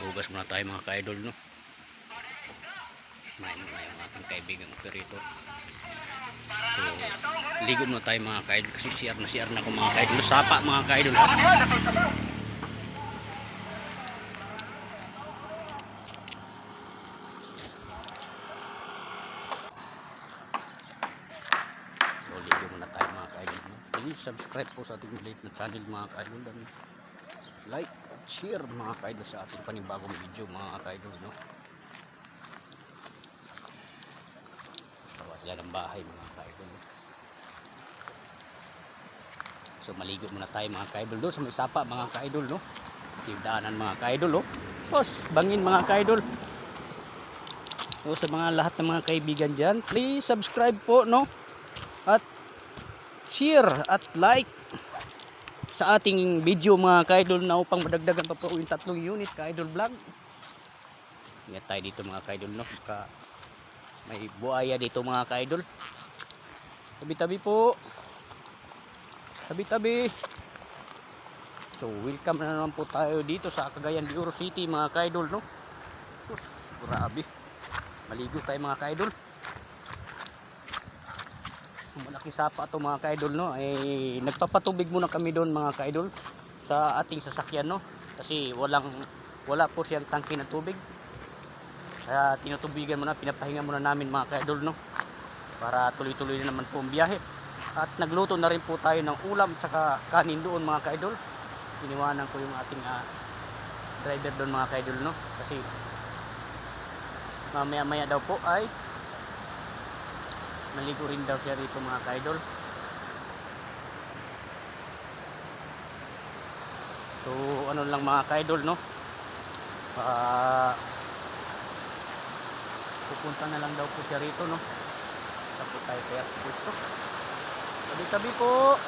Hugas muna tayo mga ka-idol, no? Kumain muna yung ating kaibigang operator. So, ligo muna tayo mga ka-idol kasi CR na CR na ako mga ka-idol. Sapa mga ka-idol, ha? Subscribe po sa ating maliit na channel mga ka-idol. Like at share mga ka-idol sa ating panibagong video mga ka-idol. No? Tawas yan ang bahay mga ka-idol. no? So maligo muna tayo mga ka-idol doon sa may sapa mga ka-idol. No? Tigdaanan mga ka-idol. Oh. Pos, bangin mga ka-idol. So sa mga lahat ng mga kaibigan dyan, please subscribe po no? at share at like sa ating video mga ka-idol na upang madagdagan pa po yung tatlong unit ka-idol vlog. Ingat tayo dito mga ka-idol no. Ka may buaya dito mga ka-idol. Tabi-tabi po. Tabi-tabi. So welcome na naman po tayo dito sa Cagayan de Oro City mga ka-idol no. Sus, grabe. Maligo tayo mga ka-idol. Ang malaking sapa to mga ka-idol no? Ay nagpapatubig muna kami doon mga ka-idol sa ating sasakyan no? Kasi walang wala po siyang tangke ng tubig. Kaya tinutubigan muna pinapahinga muna namin mga ka-idol no? Para tuloy-tuloy na naman po ang biyahe. At nagluto na rin po tayo ng ulam at saka kanin doon mga ka-idol. Iniwanan ko yung ating ah, driver doon mga ka-idol no? Kasi mamaya maya daw po ay maligo rin daw siya rito mga ka-idol. So ano lang mga ka-idol no? Ah, pupunta na lang daw po siya rito no? Sa po tayo kaya gusto tabi tabi po.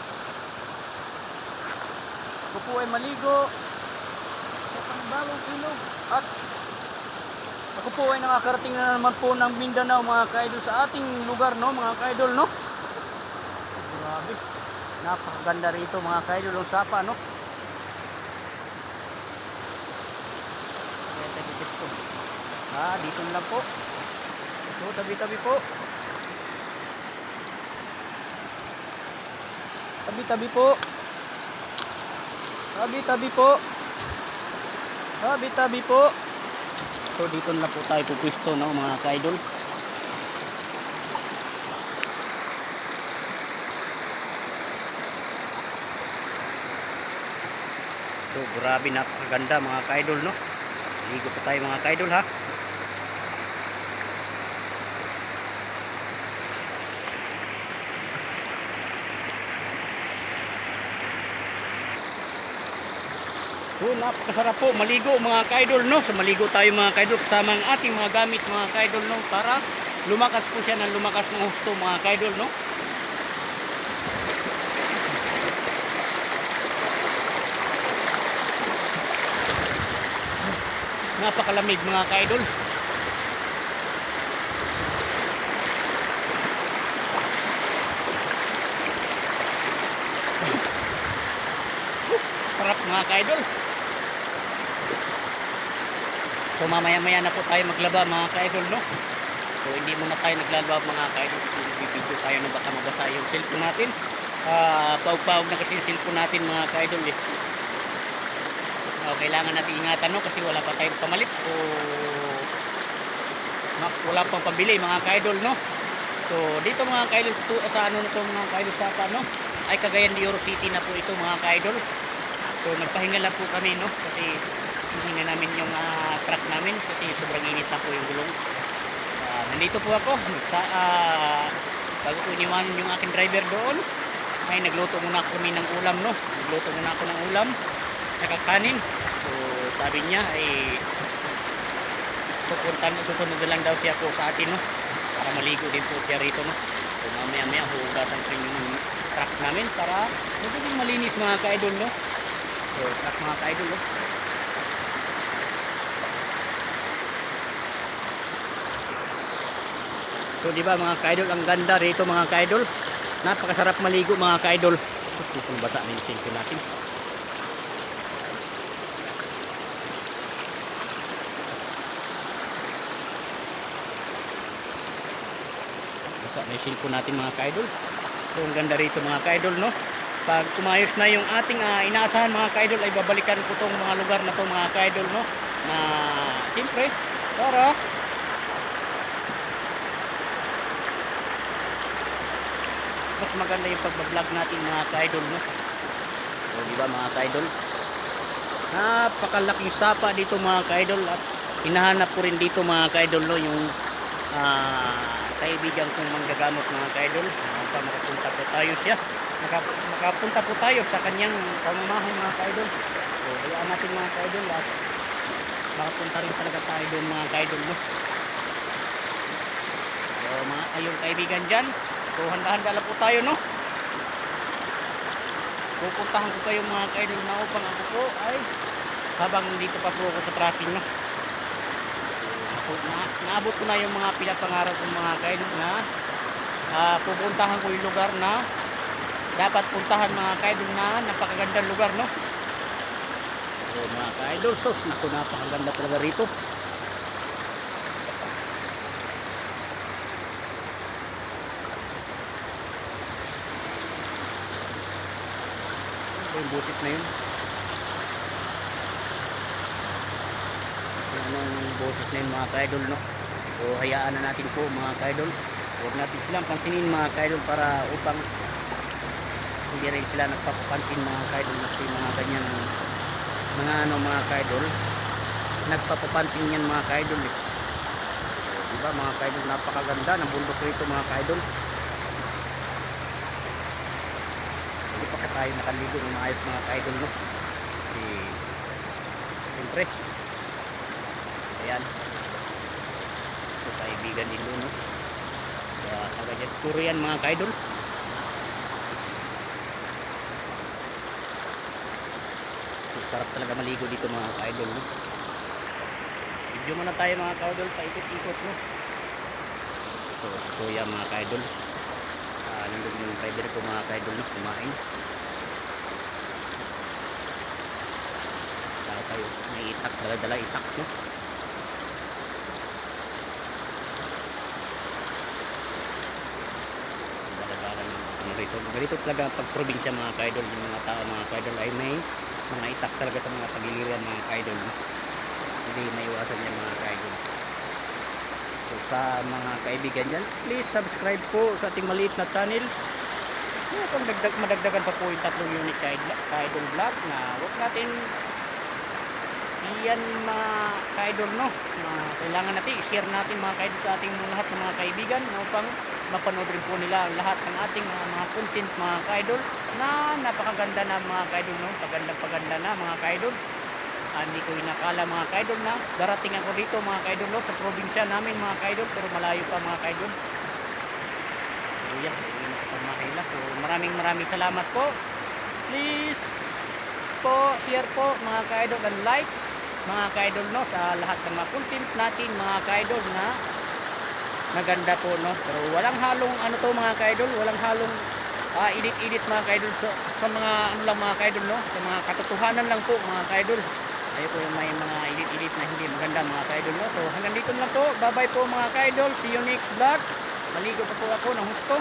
Ako po ay maligo. Sa panibagong ilog at ako po ay nakakarating na naman po ng Mindanao mga ka-idol sa ating lugar no mga ka-idol no? Grabe. Napakaganda rito mga ka-idol ang sapa no? Ah dito lang po. So tabi tabi po. Tabi tabi po. Tabi tabi po. Tabi tabi po So dito na po tayo pupwisto no mga ka-idol. So grabe napakaganda mga ka-idol no. Ligo pa tayo mga ka-idol ha. So napakasarap po maligo mga ka-idol no. So maligo tayo mga ka-idol kasama ang ating mga gamit mga ka-idol no para lumakas po siya ng lumakas ng husto mga ka-idol no. Napakalamig mga ka-idol. Sarap mga ka-idol. So mamaya maya na po tayo maglaba mga ka-idol no. So hindi muna tayo naglalaba mga ka-idol. Bibidyo tayo na baka mabasa yung cellphone natin. Ah, paug-paug na kasi yung cellphone natin mga ka-idol eh. Oh, kailangan natin ingatan no kasi wala pa tayong pamalit o wala pang pambili mga ka-idol no. So dito mga ka-idol sa ano na to mga ka-idol sa pa, no ay Cagayan de Oro City na po ito mga ka-idol. So nagpahinga lang po kami no kasi hinihinga namin yung ah, truck namin kasi sobrang init na po yung gulong. Ah, nandito po ako sa ah, bago ko iniwanan yung aking driver doon ay nagluto muna kami ng ulam no. Nagluto muna ako ng ulam saka kanin. So sabi niya ay pupunta susunod na lang daw siya po sa atin no para maligo din po siya rito no. So mamaya maya hugasan ko yung truck namin para magiging malinis mga ka-idol no. So, truck mga ka-idol, oh. So, di ba mga ka-idol, ang ganda rito mga ka-idol. Napakasarap maligo mga ka-idol. Kung basa na yung sinko natin. Basa na yung sinko natin mga ka-idol. So, ang ganda rito mga ka-idol, no? Pag kumayos na yung ating ah, inaasahan mga ka-idol ay babalikan ko tong mga lugar na to mga ka-idol no. Na siyempre para mas maganda yung pagbablog natin mga ka-idol no. So di ba mga ka-idol? Napakalaking sapa dito mga ka-idol at hinahanap ko rin dito mga ka-idol no yung ah, kaibigan kong manggagamot mga ka-idol. Uh, makapunta po tayo siya. Maka, makapunta po tayo sa kanyang pamamahay mga ka-idol. So hayaan natin mga ka-idol at makapunta rin talaga tayo doon mga ka-idol no. So mga ayong kaibigan dyan. So handa-handa lang po tayo no. Pupuntahan ko kayo mga ka-idol na upang ako po ay habang dito pa po ako sa traffic no. So, na, naabot ko na yung mga pinapangarap kong mga kaidol na ah, pupuntahan ko yung lugar na dapat puntahan mga kaidol na napakagandang lugar no? So mga kaidol so naku napakaganda talaga rito. Yung busit na yun Yan ang boses na yun mga ka-idol no? So hayaan na natin po mga ka-idol. Huwag natin silang pansinin mga ka-idol para upang hindi rin sila nagpapapansin mga ka-idol kasi mga ganyan mga ano mga ka-idol. Nagpapapansin yan mga ka-idol eh. so, diba mga ka-idol napakaganda ng bundok rito mga ka-idol. Hindi pa ka tayo nakaligo ng maayos mga ka-idol no? Kasi siyempre ayan so kaibigan din doon kaya taga dyan puro yan mga kaidol. Sarap talaga maligo dito mga kaidol video muna tayo mga kaidol paikot-ikot no? So yan mga kaidol. Uh, nandun yung driver ko mga kaidol no? Kumain. Tayo. May itak dala dala itak no Dalagalan ng ano rito. Ganito talaga pag probinsya mga kaidol, yung mga tao mga kaidol ay may mga itak talaga sa mga pagiliran mga kaidol. Hindi maiwasan yan mga kaidol. So sa mga kaibigan dyan, please subscribe po sa ating maliit na channel. Yeah, kung dagdag, madagdagan pa po yung tatlong unit kaidol, vlog na huwag natin iyan mga kaidol no na kailangan natin i-share natin mga kaidol sa ating lahat ng mga kaibigan upang mapanood rin po nila lahat ng ating mga, mga content mga kaidol na napakaganda na mga kaidol no? Pagandang paganda na mga kaidol. Ah, hindi ko inakala mga kaidol na darating ako dito mga kaidol no? Sa probinsya namin mga kaidol pero malayo pa mga kaidol. So yan hindi na pamahila so maraming maraming salamat po. Please po share po mga kaidol and like mga kaidol no? Sa lahat ng mga content natin mga kaidol na maganda po no? Pero walang halong ano to mga kaidol. Walang halong ah, edit-edit mga kaidol sa, sa mga ano lang mga kaidol no? Sa mga katotohanan lang po mga kaidol. Ayun po yung may mga edit-edit na hindi maganda mga kaidol no? So hanggang dito lang po. Bye bye po mga kaidol. See you next vlog. Maligo pa po ako ng husto